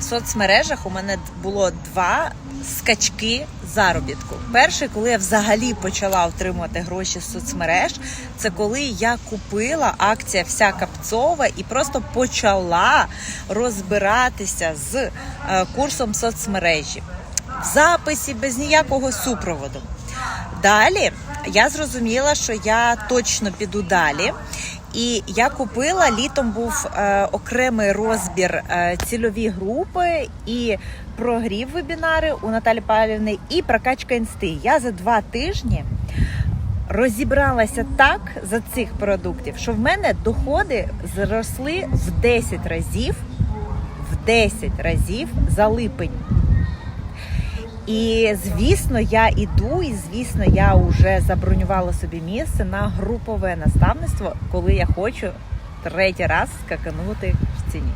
В соцмережах у мене було два скачки заробітку. Перший, коли я взагалі почала отримувати гроші з соцмереж, це коли я купила акція вся капцова і просто почала розбиратися з е, курсом соцмережі в записі без ніякого супроводу. Далі я зрозуміла, що я точно піду далі. І я купила літом був е, окремий розбір е, цільові групи і прогрів вебінари у Наталі Павлівни і прокачка інсти. Я за два тижні розібралася так за цих продуктів, що в мене доходи зросли в 10 разів, в 10 разів за липень. І звісно, я іду, і звісно, я вже забронювала собі місце на групове наставництво, коли я хочу третій раз скаканути в ціні.